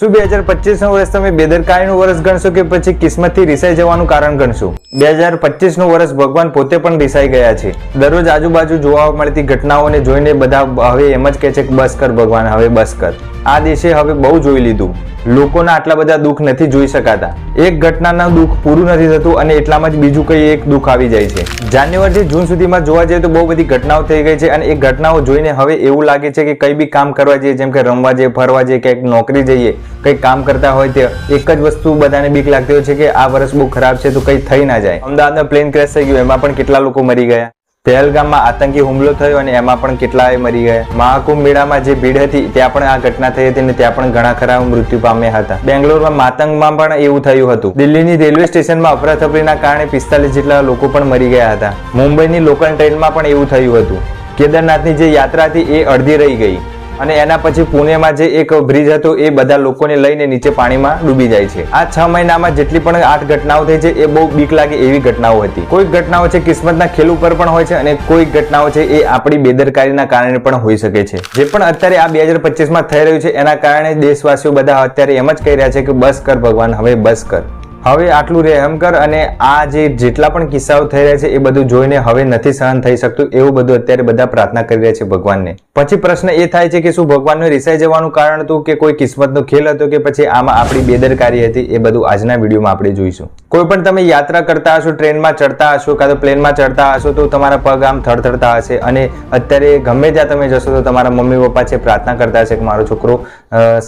શું બે હજાર પચીસનું વર્ષ તમે બેદરકારીનું વર્ષ ગણશો કે પછી કિસ્મતથી રિસાઈ જવાનું કારણ ગણશો? બે હજાર પચીસનું વર્ષ ભગવાન પોતે પણ રિસાઈ ગયા છે. દરરોજ આજુબાજુ જોવા મળતી ઘટનાઓને જોઈને બધા હવે એમ જ કહે છે કે બસ કર ભગવાન, હવે બસ કર. આ દેશે હવે બહુ જોઈ લીધું. લોકોના આટલા બધા દુઃખ નથી જોઈ શકાતા. એક ઘટનાના દુઃખ પૂરું નથી થતું અને એટલામાં જ બીજું કઈ એક દુઃખ આવી જાય છે. જાન્યુઆરીથી જૂન સુધીમાં જોવા જઈએ તો બહુ બધી ઘટનાઓ થઈ ગઈ છે અને એ ઘટનાઓ જોઈને હવે એવું લાગે છે કે કઈ બી કામ કરવા જઈએ, જેમ કે રમવા જઈએ, ફરવા જઈએ ક્યાંક નોકરી જઈએ, કંઈક કામ કરતા હોય તે એક જ વસ્તુ બધાને બીક લાગતી હોય છે કે આ વર્ષ બહુ ખરાબ છે તો કંઈ થઈ ના જાય. અમદાવાદમાં પ્લેન ક્રેશ થઈ ગયું, એમાં પણ કેટલા લોકો મરી ગયા? પહેલગામમાં આતંકી હુમલો થયો અને એમાં પણ કેટલાય મરી ગયા. મહાકુંભ મેળામાં જે ભીડ હતી, ત્યાં પણ આ ઘટના થઈ હતી અને ત્યાં પણ ઘણા ખરા મૃત્યુ પામ્યા હતા. બેંગ્લોરમાં માતંગમાં પણ એવું થયું હતું. દિલ્હીની રેલવે સ્ટેશનમાં અફરાતફરીના કારણે પિસ્તાલીસ જેટલા લોકો પણ મરી ગયા હતા. મુંબઈની લોકલ ટ્રેનમાં પણ એવું થયું હતું. કેદારનાથની જે યાત્રા હતી, એ અડધી રહી ગઈ. અને એના પછી પુણેમાં જે એક બ્રિજ હતો, એ બધા લોકોને લઈને નીચે પાણીમાં ડૂબી જાય છે. આ છ મહિનામાં જેટલી પણ આઠ ઘટનાઓ થઈ છે, એ બહુ બીક લાગે એવી ઘટનાઓ હતી. કોઈક ઘટનાઓ છે, કિસ્મતના ખેલ ઉપર પણ હોય છે અને કોઈક ઘટનાઓ છે, એ આપણી બેદરકારીના કારણે પણ હોઈ શકે છે. જે પણ અત્યારે આ બે હજાર પચીસમાં થઈ રહ્યું છે, એના કારણે દેશવાસીઓ બધા અત્યારે એમ જ કહી રહ્યા છે કે, બસ કર ભગવાન, હવે બસ કર. હવે આટલું રહેમ કર અને આ જે જેટલા પણ કિસ્સાઓ થઈ રહ્યા છે એ બધું જોઈને હવે નથી સહન થઈ શકતું એવું બધું અત્યારે બધા પ્રાર્થના કરી રહ્યા છે ભગવાનને. પછી પ્રશ્ન એ થાય છે કે શું ભગવાનને રિસાઈ જવાનું કારણ હતું કે કોઈ કિસ્મતનો ખેલ હતો કે પછી આમાં આપણી બેદરકારી હતી એ બધું આજના વિડીયોમાં આપણે જોઈશું. કોઈ પણ તમે યાત્રા કરતા હશો, ટ્રેનમાં ચડતા હશો કાં તો પ્લેનમાં ચડતા હશો તો તમારા પગ આમ થરથરતા હશે અને અત્યારે ગમે ત્યાં તમે જશો તો તમારા મમ્મી પપ્પા છે પ્રાર્થના કરતા હશે કે મારો છોકરો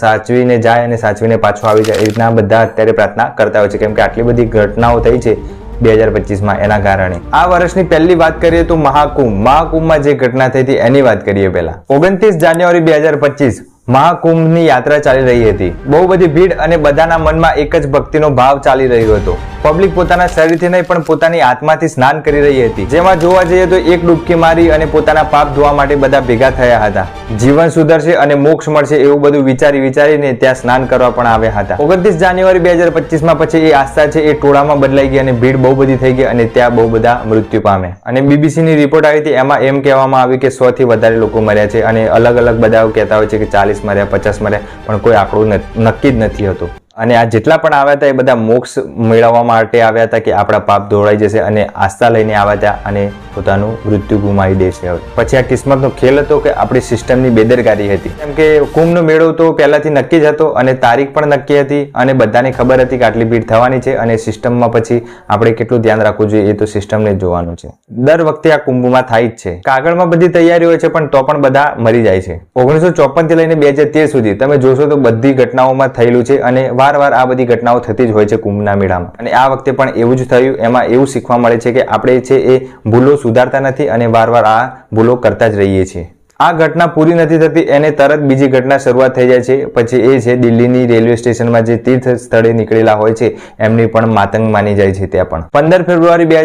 સાચવીને જાય અને સાચવીને પાછો આવી જાય. એ રીતના બધા અત્યારે પ્રાર્થના કરતા હોય છે. કેમ કે આટલી બધી ઘટનાઓ થઈ છે બે હજાર પચીસમાં એના કારણે. આ વર્ષની પહેલી વાત કરીએ તો મહાકુંભ. મહાકુંભમાં જે ઘટના થઈ હતી એની વાત કરીએ પહેલા. ઓગણત્રીસ જાન્યુઆરી બે હજાર પચીસ મહાકુંભની યાત્રા ચાલી રહી હતી. બહુ બધી ભીડ અને બધાના મનમાં એક જ ભક્તિનો ભાવ ચાલી રહ્યો હતો. પબ્લિક પોતાના શરીરથી નહીં, પણ પોતાની આત્માથી સ્નાન કરી રહી હતી. જેમાં જોવા જઈએ તો એક ડૂબકી મારી અને પોતાના પાપ ધોવા માટે બધા ભેગા થયા હતા. જીવન સુધરશે અને મોક્ષ મળશે એવું બધું વિચારી વિચારીને ત્યાં સ્નાન કરવા પણ આવ્યા હતા. ઓગણત્રીસ જાન્યુઆરી બે હજાર પચીસમાં પછી એ આસ્થા છે, એ ટોળામાં બદલાઈ ગઈ અને ભીડ બહુ બધી થઈ ગઈ અને ત્યાં બહુ બધા મૃત્યુ પામે અને બીબીસીની રિપોર્ટ આવી હતી, એમાં એમ કહેવામાં આવ્યું કે સો થી વધારે લોકો મર્યા છે અને અલગ અલગ બધા કહેતા હોય છે કે ચાલીસ મર્યા, પચાસ મર્યા, પણ કોઈ આંકડો નક્કી જ નથી હતું. અને આ જેટલા પણ આવ્યા હતા એ બધા મોક્ષ મેળવવા માટે આવ્યા હતા કે આપણા પાપ ધોળાઈ જશે અને આસ્થા લઈને આવ્યા હતા અને પોતાનું મૃત્યુ ગુમાવી દેશે હવે. પછી આ કિસ્મતનો ખેલ હતો કે આપણી સિસ્ટમની બેદરકારી હતી. કેમ કે કુંભનો મેળો તો પહેલાથી નક્કી જ હતો અને તારીખ પણ નક્કી હતી અને બધાને ખબર હતી કે આટલી ભીડ થવાની છે અને સિસ્ટમમાં પછી આપણે કેટલું ધ્યાન રાખવું જોઈએ એ તો સિસ્ટમને જોવાનું છે. દર વખતે આ કુંભમાં થાય જ છે. કાગળમાં બધી તૈયારી હોય છે પણ તો પણ બધા મરી જાય છે. ઓગણીસો ચોપનથી લઈને બે હજાર તેર સુધી તમે જોશો તો બધી ઘટનાઓમાં થયેલું છે અને વાર વાર આ બધી ઘટનાઓ થતી જ હોય છે કુંભના મેળામાં. અને આ વખતે પણ એવું જ થયું, એમાં એવું શીખવા મળે છે કે આપણે છે એ ભૂલો સુધારતા નથી અને વારવાર આ ભૂલો કરતા જ રહીએ છીએ. આ ઘટના પૂરી નથી થતી, એને તરત બીજી ઘટના શરૂઆત થઈ જાય છે. પછી એ છે, દિલ્હીની રેલવે સ્ટેશનમાં જે તીર્થ સ્થળે નીકળેલા હોય છે, એમની પણ માતંગ માની જાય છે ત્યાં પણ. પંદર ફેબ્રુઆરી બે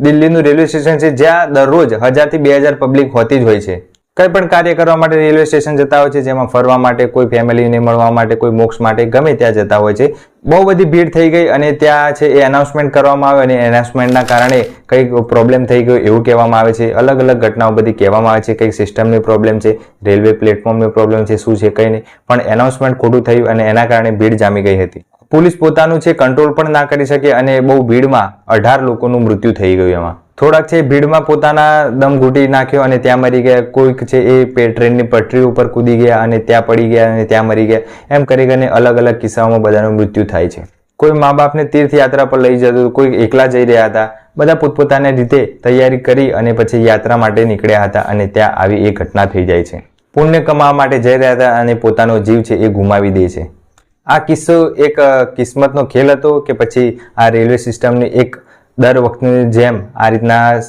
દિલ્હીનું રેલવે સ્ટેશન છે, જ્યાં દરરોજ હજારથી બે પબ્લિક હોતી જ હોય છે. કંઈ પણ કાર્ય કરવા માટે રેલવે સ્ટેશન જતા હોય છે, જેમાં ફરવા માટે કોઈ ફેમિલીને મળવા માટે, કોઈ મોક્ષ માટે ગમે ત્યાં જતા હોય છે. બહુ બધી ભીડ થઈ ગઈ અને ત્યાં છે એ એનાઉન્સમેન્ટ કરવામાં આવે અને એનાઉન્સમેન્ટના કારણે કંઈક પ્રોબ્લેમ થઈ ગયો એવું કહેવામાં આવે છે. અલગ અલગ ઘટનાઓ બધી કહેવામાં આવે છે, કંઈક સિસ્ટમની પ્રોબ્લેમ છે, રેલવે પ્લેટફોર્મની પ્રોબ્લેમ છે, શું છે, કંઈ નહીં. પણ એનાઉન્સમેન્ટ ખોટું થયું અને એના કારણે ભીડ જામી ગઈ હતી. પોલીસ પોતાનું છે કંટ્રોલ પણ ના કરી શકે અને બહુ ભીડમાં અઢાર લોકોનું મૃત્યુ થઈ ગયું એમાં. થોડાક છે ભીડમાં પોતાના દમ ઘૂંટી નાખ્યો અને ત્યાં મરી ગયા. કોઈક છે એ ટ્રેનની પટરી ઉપર કૂદી ગયા અને ત્યાં પડી ગયા અને ત્યાં મરી ગયા. એમ કરી કરીને અલગ અલગ કિસ્સાઓમાં બધાનું મૃત્યુ થાય છે. કોઈ મા બાપને તીર્થયાત્રા પર લઈ જતું, કોઈ એકલા જઈ રહ્યા હતા. બધા પોતપોતાની રીતે તૈયારી કરી અને પછી યાત્રા માટે નીકળ્યા હતા અને ત્યાં આવી એ ઘટના થઈ જાય છે. પુણ્ય કમાવા માટે જઈ રહ્યા હતા અને પોતાનો જીવ છે એ ગુમાવી દે છે. આ કિસ્સો એક કિસ્મતનો ખેલ હતો કે પછી આ રેલવે સિસ્ટમની એક દર વખતની જેમ આ રીતના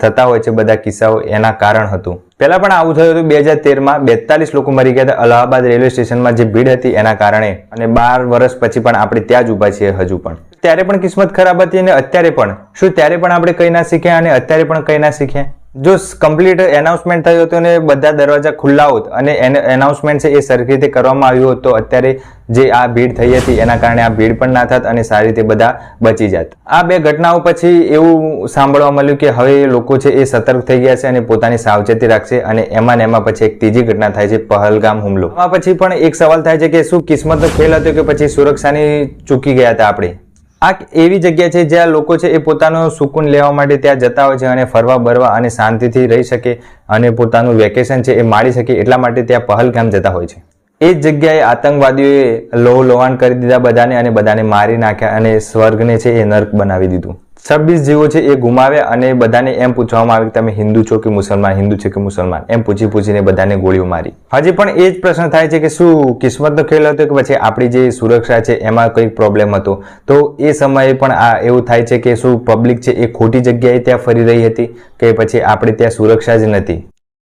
થતા હોય છે બધા કિસ્સાઓ એના કારણ હતું. પહેલા પણ આવું થયું હતું બે હજાર તેરમાં બેતાલીસ લોકો મરી ગયા હતા અલ્હાબાદ રેલવે સ્ટેશનમાં જે ભીડ હતી એના કારણે અને બાર વર્ષ પછી પણ આપણે ત્યાં જ ઊભા છીએ હજુ પણ. ત્યારે પણ કિસ્મત ખરાબ હતી અને અત્યારે પણ. શું ત્યારે પણ આપણે કંઈ ના શીખ્યા અને અત્યારે પણ કંઈ ના શીખ્યા? જો કમ્પ્લીટ એનાઉન્સમેન્ટ થયું હતું ને બધા દરવાજા ખુલ્લા હોત અને એનાઉન્સમેન્ટ છે એ સરખી રીતે કરવામાં આવ્યું હોત તો અત્યારે જે આ ભીડ થઈ હતી એના કારણે આ ભીડ પણ ના થાત અને સારી રીતે બધા બચી જાત. આ બે ઘટનાઓ પછી એવું સાંભળવા મળ્યું કે હવે લોકો છે એ સતર્ક થઈ ગયા છે અને પોતાની સાવચેતી રાખશે અને એમાં ને એમાં પછી એક ત્રીજી ઘટના થાય છે પહલગામ હુમલો. આ પછી પણ એક સવાલ થાય છે કે શું કિસ્મતનો ખેલ હતો કે પછી સુરક્ષાની ચૂકી ગયા હતા આપણે? આ એવી જગ્યા છે જ્યાં લોકો છે એ પોતાનો સુકૂન લેવા માટે ત્યાં જતા હોય છે અને ફરવા, બરવા અને શાંતિથી રહી શકે અને પોતાનું વેકેશન છે એ માણી શકે એટલા માટે ત્યાં પહલગામ જતા હોય છે. એ જ જગ્યાએ આતંકવાદીઓએ લોહ લોહાણ કરી દીધા બધાને અને બધાને મારી નાખ્યા અને સ્વર્ગને છે એ નર્ક બનાવી દીધું. છવ્વીસ જીવો છે એ ગુમાવ્યા અને બધાને એમ પૂછવામાં આવે કે તમે હિન્દુ છો કે મુસલમાન, હિન્દુ છે કે મુસલમાન? એમ પૂછી પૂછીને બધાને ગોળીઓ મારી. હજી પણ એ જ પ્રશ્ન થાય છે કે શું કિસ્મતનો ખેલ હતો કે પછી આપણી જે સુરક્ષા છે એમાં કંઈક પ્રોબ્લેમ હતો? તો એ સમયે પણ આ એવું થાય છે કે શું પબ્લિક છે એ ખોટી જગ્યાએ ત્યાં ફરી રહી હતી કે પછી આપણે ત્યાં સુરક્ષા જ નથી?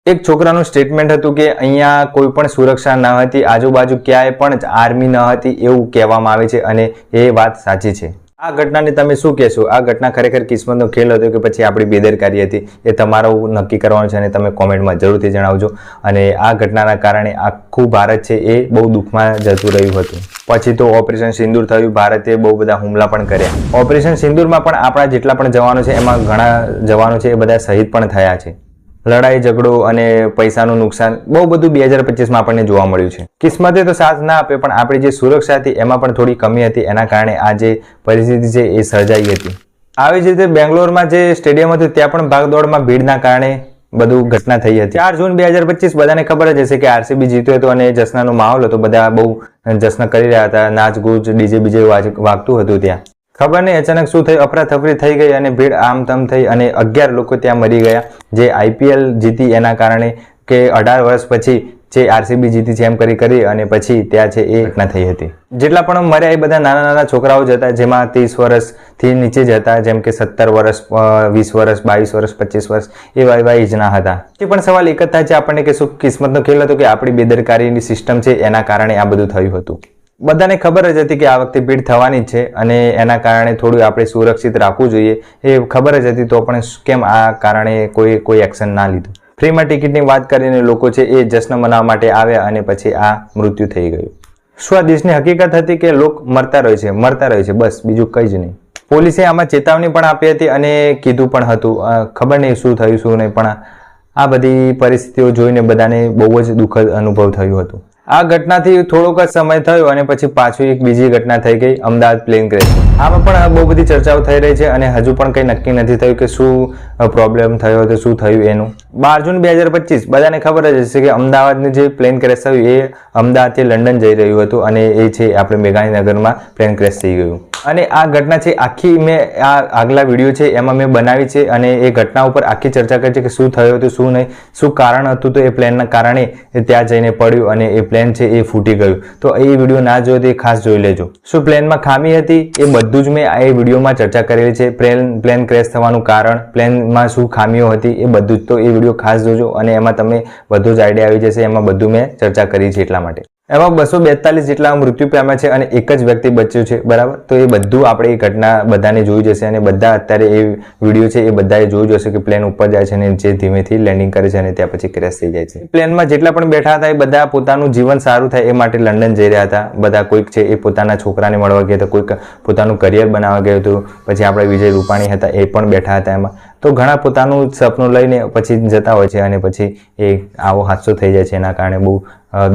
એક છોકરાનું સ્ટેટમેન્ટ હતું કે અહીંયા કોઈ પણ સુરક્ષા ન હતી, આજુબાજુ ક્યાંય પણ આર્મી ન હતી એવું કહેવામાં આવે છે અને એ વાત સાચી છે. આ ઘટનાને તમે શું કહેશો? આ ઘટના ખરેખર કિસ્મતનો ખેલ હતો કે પછી આપણી બેદરકારી હતી એ તમારું નક્કી કરવાનું છે અને તમે કોમેન્ટમાં જરૂરથી જણાવજો. અને આ ઘટનાના કારણે આખું ભારત છે એ બહુ દુઃખમાં જતું રહ્યું હતું. પછી તો ઓપરેશન સિંદૂર થયું. ભારતે બહુ બધા હુમલા પણ કર્યા. ઓપરેશન સિંદૂરમાં પણ આપણા જેટલા પણ જવાનો છે, એમાં ઘણા જવાનો છે એ બધા શહીદ પણ થયા છે. લડાઈ, ઝઘડો અને પૈસાનું નુકસાન બહુ બધું બે હજાર પચીસમાં આપણને જોવા મળ્યું છે. કિસ્મતે તો સાથ ના આપે, પણ આપણી જે સુરક્ષા હતી એમાં પણ થોડી કમી હતી. એના કારણે આ જે પરિસ્થિતિ છે એ સર્જાઈ હતી. આવી જ રીતે બેંગ્લોરમાં જે સ્ટેડિયમ હતું, ત્યાં પણ ભાગદોડમાં ભીડના કારણે બધું ઘટના થઈ હતી. ચાર જૂન બે હજાર પચીસ, બધાને ખબર જ હશે કે આરસીબી જીત્યો હતો અને જશ્નનો માહોલ હતો. બધા બહુ જશ્ન કરી રહ્યા હતા. નાચ ગૂંચ ડીજે, બીજે વાગ- વાગતું હતું ત્યાં. ખબર નહીં, અચાનક શું થયું? અફરાતફરી થઈ ગઈ અને ભીડ આમ તેમ થઈ અને અગિયાર લોકો ત્યાં મરી ગયા. જે આઈપીએલ જીતી એના કારણે કે અઢાર વર્ષ પછી જે આરસીબી જીતી છે એમ કરી કરી અને પછી ત્યાં છે એ ઘટના થઈ હતી. જેટલા પણ મર્યા એ બધા નાના નાના છોકરાઓ જ હતા, જેમાં ત્રીસ વર્ષથી નીચે જ હતા, જેમ કે સત્તર વર્ષ વીસ વર્ષ, બાવીસ વર્ષ, પચીસ વર્ષ, એવા એવા એજના હતા. તે પણ સવાલ એક જ થાય છે આપણને કે શું કિસ્મતનો ખેલ હતો કે આપણી બેદરકારીની સિસ્ટમ છે એના કારણે આ બધું થયું હતું? બધાને ખબર જ હતી કે આ વખતે ભીડ થવાની છે અને એના કારણે થોડું આપણે સુરક્ષિત રાખવું જોઈએ. એ ખબર જ હતી તો પણ કેમ આ કારણે કોઈ કોઈ એક્શન ના લીધું. ફ્રીમાં ટિકિટની વાત કરીને લોકો છે એ જશ્ન મનાવવા માટે આવ્યા અને પછી આ મૃત્યુ થઈ ગયું. શું આ દેશની હકીકત હતી કે લોક મરતા રહે છે? મરતા રહે છે, બસ, બીજું કંઈ જ નહીં. પોલીસે આમાં ચેતવણી પણ આપી હતી અને કીધું પણ હતું. ખબર નહીં શું થયું, શું નહીં, પણ આ બધી પરિસ્થિતિઓ જોઈને બધાને બહુ જ દુઃખદ અનુભવ થયું હતું. આ ઘટનાથી થોડોક જ સમય થયો અને પછી પાછું એક બીજી ઘટના થઈ ગઈ, અમદાવાદ પ્લેન ક્રેશ આમાં પણ બહુ બધી ચર્ચાઓ થઈ રહી છે અને હજુ પણ કંઈ નક્કી નથી થયું કે શું પ્રોબ્લેમ થયો હતો શું થયું એનું. બાર જૂન બે હજાર પચીસ, બધાને ખબર જ હશે કે અમદાવાદનું જે પ્લેન ક્રેશ થયું, એ અમદાવાદથી લંડન જઈ રહ્યું હતું અને એ છે આપણે મેઘાણીનગરમાં પ્લેન ક્રેશ થઈ ગયું. અને આ ઘટના છે, આખી મેં આ આગલા વીડિયો છે, એમાં મેં બનાવી છે અને એ ઘટના ઉપર આખી ચર્ચા કરી છે કે શું થયું હતું, શું નહીં, શું કારણ હતું તો એ પ્લેનના કારણે ત્યાં જઈને પડ્યું અને એ પ્લેન છે એ ફૂટી ગયું. તો એ વીડિયો ના જોયો તો એ ખાસ જોઈ લેજો. શું પ્લેનમાં ખામી હતી, એ બધું જ મેં એ વિડીયોમાં ચર્ચા કરેલી છે. પ્લેન પ્લેન ક્રેશ થવાનું કારણ પ્લેનમાં શું ખામીઓ હતી, એ બધું જ. તો એ વીડિયો ખાસ જોજો અને એમાં તમે બધો જ આઈડિયા આવી જશે. એમાં બધું મેં ચર્ચા કરી છે એટલા માટે. એમાં બસો બેતાલીસ જેટલા મૃત્યુ પામ્યા છે અને એક જ વ્યક્તિ બચ્યું છે, બરાબર? તો એ બધું આપણે એ ઘટના બધાને જોઈ જશે અને બધા અત્યારે એ વીડિયો છે એ બધાએ જોઈ જશે કે પ્લેન ઉપર જાય છે અને જે ધીમેથી લેન્ડિંગ કરે છે અને ત્યાં પછી ક્રેશ થઈ જાય છે. પ્લેનમાં જેટલા પણ બેઠા હતા એ બધા પોતાનું જીવન સારું થાય એ માટે લંડન જઈ રહ્યા હતા. બધા કોઈક છે એ પોતાના છોકરાને મળવા ગયા હતા, કોઈક પોતાનું કરિયર બનાવવા ગયું હતું. પછી આપણે વિજય રૂપાણી હતા એ પણ બેઠા હતા એમાં. તો ઘણા પોતાનું સપનું લઈને પછી જતા હોય છે અને પછી એ આવો હાદસો થઈ જાય છે, એના કારણે બહુ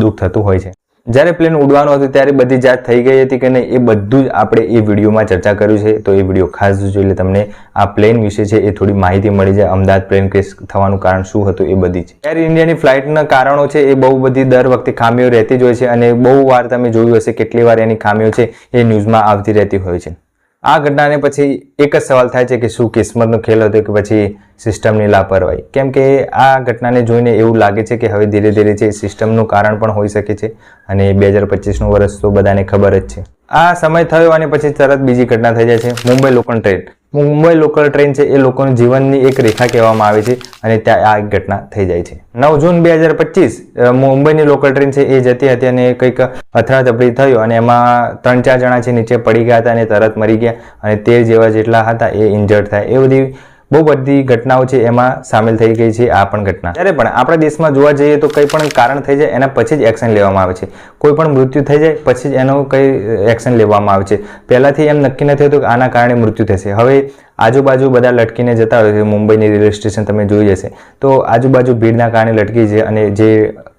દુઃખ થતું હોય છે. જ્યારે પ્લેન ઉડવાનું હતું ત્યારે બધી જાત થઈ ગઈ હતી કે નહીં એ બધું જ આપણે એ વિડીયોમાં ચર્ચા કર્યું છે. તો એ વીડિયો ખાસ જોજો એટલે તમને આ પ્લેન વિશે છે એ થોડી માહિતી મળી જાય. અમદાવાદ પ્લેન ક્રેશ થવાનું કારણ શું હતું એ બધી છે. એર ઇન્ડિયાની ફ્લાઇટના કારણો છે એ બહુ બધી દર વખતે ખામીઓ રહેતી જ હોય છે અને બહુ વાર તમે જોયું હશે કેટલી વાર એની ખામીઓ છે એ ન્યૂઝમાં આવતી રહેતી હોય છે. આ ઘટનાને પછી એક જ સવાલ થાય છે કે શું કિસ્મતનો ખેલ હતો કે પછી સિસ્ટમની લાપરવાહી? કેમ કે આ ઘટનાને જોઈને એવું લાગે છે કે હવે ધીરે ધીરે છે સિસ્ટમનું કારણ પણ હોઈ શકે છે અને બે હજાર પચીસનું વર્ષ તો બધાને ખબર જ છે. આ સમય થયો અને પછી તરત બીજી ઘટના થઈ જાય છે. Mumbai local train. Mumbai local train છે, એ લોકોનું જીવનની એક રેખા કહેવામાં આવે છે અને ત્યાં આ એક ઘટના થઈ જાય છે. નવ જૂન બે હજાર પચીસ મુંબઈની લોકલ ટ્રેન છે, એ જતી હતી અને કંઈક અથડાથપડી થયું અને એમાં ત્રણ ચાર જણા છે નીચે પડી ગયા હતા અને તરત મરી ગયા અને તેર જેવા જેટલા હતા એ ઇન્જર્ડ થાય. એ બધી બહુ બધી ઘટનાઓ છે એમાં સામેલ થઈ ગઈ છે આ પણ ઘટના. ત્યારે પણ આપણા દેશમાં જોવા જઈએ તો કંઈ પણ કારણ થઈ જાય એના પછી જ એક્શન લેવામાં આવે છે. કોઈ પણ મૃત્યુ થઈ જાય પછી જ એનું કંઈ એક્શન લેવામાં આવે છે. પહેલાંથી એમ નક્કી નથી હોતું કે આના કારણે મૃત્યુ થશે. હવે આજુબાજુ બધા લટકીને જતા હોય છે. મુંબઈની રેલવે સ્ટેશન તમે જોઈ જશે તો આજુબાજુ ભીડના કારણે લટકી છે અને જે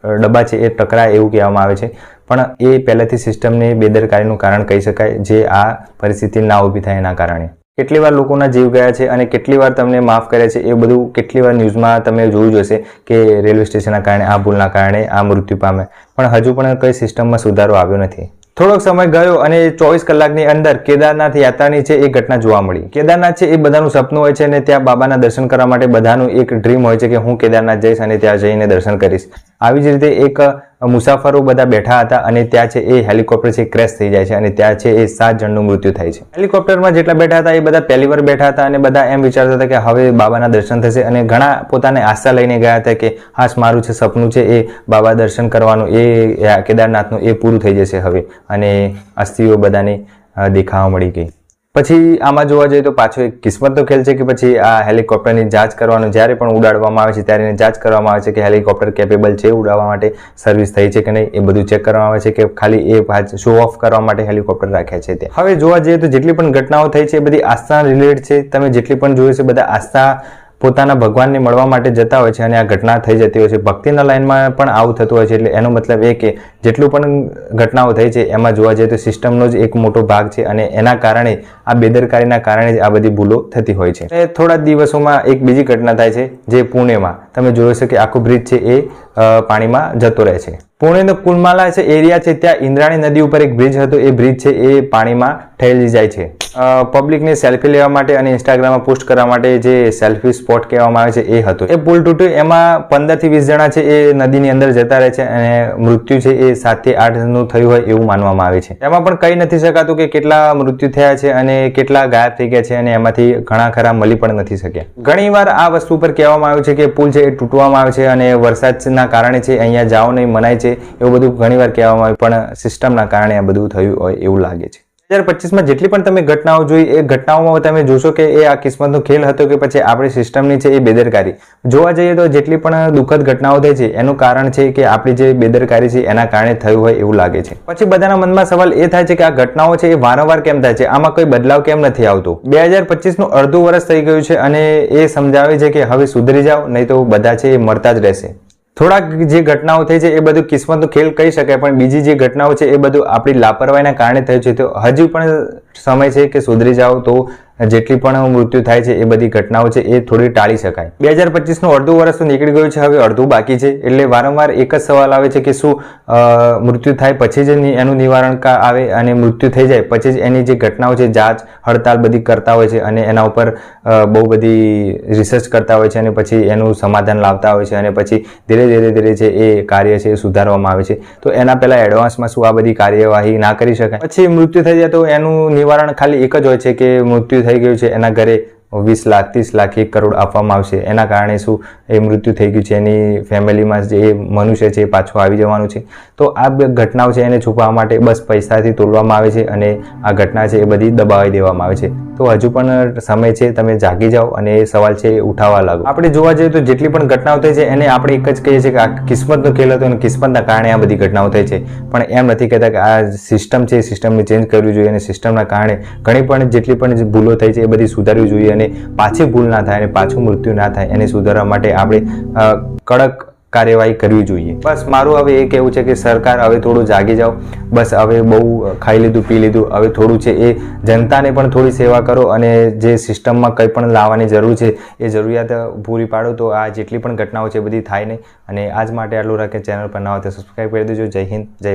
ડબ્બા છે એ ટકરાય એવું કહેવામાં આવે છે. પણ એ પહેલાંથી સિસ્ટમની બેદરકારીનું કારણ કહી શકાય જે આ પરિસ્થિતિ ના ઊભી થાય એના કારણે. કેટલી વાર લોકોના જીવ ગયા છે અને કેટલી વાર તમને માફ કર્યા છે, એ બધું કેટલી વાર ન્યૂઝમાં તમે જોયું જશે કે રેલવે સ્ટેશનના કારણે, આ ભૂલના કારણે આ મૃત્યુ પામે. પણ હજુ પણ કઈ સિસ્ટમમાં સુધારો આવ્યો નથી. થોડોક સમય ગયો અને ચોવીસ કલાકની અંદર કેદારનાથ યાત્રાની છે એ ઘટના જોવા મળી. કેદારનાથ છે એ બધાનું સપનું હોય છે અને ત્યાં બાબાના દર્શન કરવા માટે બધાનું એક ડ્રીમ હોય છે કે હું કેદારનાથ જઈશ અને ત્યાં જઈને દર્શન કરીશ. આવી જ રીતે એક મુસાફરો બધા બેઠા હતા અને ત્યાં છે એ હેલિકોપ્ટર છે ક્રેશ થઈ જાય છે અને ત્યાં છે એ સાત જણનું મૃત્યુ થાય છે. હેલિકોપ્ટરમાં જેટલા બેઠા હતા એ બધા પહેલી વાર બેઠા હતા અને બધા એમ વિચારતા હતા કે હવે બાબાના દર્શન થશે અને ઘણા પોતાને આશા લઈને ગયા હતા કે હાશ, મારું છે, સપનું છે એ બાબા દર્શન કરવાનું, એ કેદારનાથનું એ પૂરું થઈ જશે હવે. અને અસ્થિઓ બધાને દેખાવા મળી ગઈ. પછી આમાં જોવા જઈએ તો પાછો એક કિસ્મતનો ખેલ છે કે પછી આ હેલિકોપ્ટરની જાંચ કરવાનું જ્યારે પણ ઉડાડવામાં આવે છે ત્યારે એની જાંચ કરવામાં આવે છે કે હેલિકોપ્ટર કેપેબલ છે ઉડાવવા માટે સર્વિસ થઈ છે કે નહીં એ બધું ચેક કરવામાં આવે છે કે ખાલી એ શો ઓફ કરવા માટે હેલિકોપ્ટર રાખ્યા છે તે. હવે જોવા જઈએ તો જેટલી પણ ઘટનાઓ થઈ છે એ બધી આસ્થા રિલેટેડ છે. તમે જેટલી પણ જોયું છે બધા આસ્થા પોતાના ભગવાનને મળવા માટે જતા હોય છે અને આ ઘટના થઈ જતી હોય છે. ભક્તિના લાઈનમાં પણ આવું થતું હોય છે એટલે એનો મતલબ એ કે જેટલું પણ ઘટનાઓ થઈ છે એમાં જોવા જઈએ તો સિસ્ટમનો જ એક મોટો ભાગ છે અને એના કારણે આ બેદરકારીના કારણે જ આ બધી ભૂલો થતી હોય છે. અને થોડા દિવસોમાં એક બીજી ઘટના થાય છે, જે પુણેમાં. તમે છે કે આખું બ્રિજ છે એ પાણીમાં જતો રહે છે. પુણેનો કુલમાલા છે એરિયા છે, ત્યાં ઇન્દ્રાણી નદી ઉપર એક બ્રિજ હતો. એ બ્રિજ છે એ પાણીમાં ઠેલી જાય છે. પબ્લિકને સેલ્ફી લેવા માટે અને ઇન્સ્ટાગ્રામમાં પોસ્ટ કરવા માટે જે સેલ્ફી સ્પોટ કહેવામાં આવે છે એ હતો. એ પુલ તૂટ્યું. એમાં પંદરથી વીસ જણા છે એ નદીની અંદર જતા રહે છે અને મૃત્યુ છે એ સાતથી આઠનું થયું હોય એવું માનવામાં આવે છે. એમાં પણ કહી નથી શકાતું કે કેટલા મૃત્યુ થયા છે અને કેટલા ગાયબ થઈ ગયા છે અને એમાંથી ઘણા ખરા મળી પણ નથી શક્યા. ઘણી વાર આ વસ્તુ પર કહેવામાં આવ્યું છે કે પુલ છે એ તૂટવામાં આવે છે અને વરસાદના કારણે છે અહીંયા જાઓ નહીં, મનાય છે, એવું બધું ઘણી વાર કહેવામાં આવ્યું, પણ સિસ્ટમના કારણે આ બધું થયું હોય એવું લાગે છે. હજાર પચીસમાં જેટલી પણ તમે ઘટનાઓ જોઈ, એ ઘટનાઓમાં તમે જોશો કે એ આ કિસ્મતનો ખેલ હતો કે પછી આપણી સિસ્ટમની છે એ બેદરકારી. જોવા જઈએ તો જેટલી પણ દુઃખદ ઘટનાઓ થઈ છે, એનું કારણ છે કે આપણી જે બેદરકારી છે એના કારણે થયું હોય એવું લાગે છે. પછી બધાના મનમાં સવાલ એ થાય છે કે આ ઘટનાઓ છે એ વારંવાર કેમ થાય છે? આમાં કોઈ બદલાવ કેમ નથી આવતો? બે હજાર પચીસનું અડધું વર્ષ થઈ ગયું છે અને એ સમજાવે છે કે હવે સુધરી જાઓ, નહીં તો બધા છે એ મળતા જ રહેશે. થોડાક જે ઘટનાઓ થઈ છે એ બધું કિસ્મતનો ખેલ કહી શકાય, પણ બીજી જે ઘટનાઓ છે એ બધું આપણી લાપરવાહીના કારણે થયું છે. તો હજુ પણ સમય છે કે સુધરી જાઓ તો જેટલી પણ મૃત્યુ થાય છે એ બધી ઘટનાઓ છે એ થોડી ટાળી શકાય. બે હજાર પચીસનું અડધું વર્ષ તો નીકળી ગયું છે, હવે અડધું બાકી છે. એટલે વારંવાર એક જ સવાલ આવે છે કે શું મૃત્યુ થાય પછી જ એની- નિવારણ આવે અને મૃત્યુ થઈ જાય પછી જ એની જે ઘટનાઓ છે, જાંચ હડતાલ બધી કરતા હોય છે અને એના ઉપર બહુ બધી રિસર્ચ કરતા હોય છે અને પછી એનું સમાધાન લાવતા હોય છે અને પછી ધીરે ધીરે ધીરે છે એ કાર્ય છે એ સુધારવામાં આવે છે. તો એના પહેલા એડવાન્સમાં શું આ બધી કાર્યવાહી ના કરી શકાય? પછી મૃત્યુ થઈ જાય તો એનું નિવારણ ખાલી એક જ હોય છે કે મૃત્યુ થઈ ગયું છે, એના ઘરે વીસ લાખ, ત્રીસ લાખ, એક કરોડ આપવામાં આવશે. એના કારણે શું? એ મૃત્યુ થઈ ગયું છે. એની ફેમિલીમાં જે મનુષ્ય છે એ પાછું આવી જવાનું છે. તો આ બે ઘટનાઓ છે એને છુપાવવા માટે બસ પૈસાથી તોલવામાં આવે છે અને આ ઘટના છે એ બધી દબાવી દેવામાં આવે છે. તો હજુ પણ સમય છે, તમે જાગી જાઓ અને એ સવાલ છે એ ઉઠાવવા લાગો. આપણે જોવા જઈએ તો જેટલી પણ ઘટનાઓ થઈ છે, એને આપણે એક જ કહીએ છીએ કે આ કિસ્મતનો ખેલ હતો અને કિસ્મતના કારણે આ બધી ઘટનાઓ થઈ છે. પણ એમ નથી કહેતા કે આ સિસ્ટમ છે, એ સિસ્ટમને ચેન્જ કરવી જોઈએ અને સિસ્ટમના કારણે ઘણી પણ જેટલી પણ ભૂલો થઈ છે, એ બધી સુધારવી જોઈએ અને પાછી ભૂલ ના થાય અને પાછું મૃત્યુ ના થાય, એને સુધારવા માટે આપણે કડક કાર્યવાહી કરવી જોઈએ. બસ મારું હવે એ કહેવું છે કે સરકાર હવે થોડું જાગી જાઓ. બસ હવે બહુ ખાઈ લીધું, પી લીધું. હવે થોડું છે એ જનતાને પણ થોડી સેવા કરો અને જે સિસ્ટમમાં કંઈ પણ લાવવાની જરૂર છે એ જરૂરિયાત પૂરી પાડો. તો આ જેટલી પણ ઘટનાઓ છે બધી થાય નહીં. અને આજ માટે આટલું રાખે ચેનલ પર ના હોય તો સબસ્ક્રાઈબ કરી દેજો. જય હિન્દ, જય ભારત.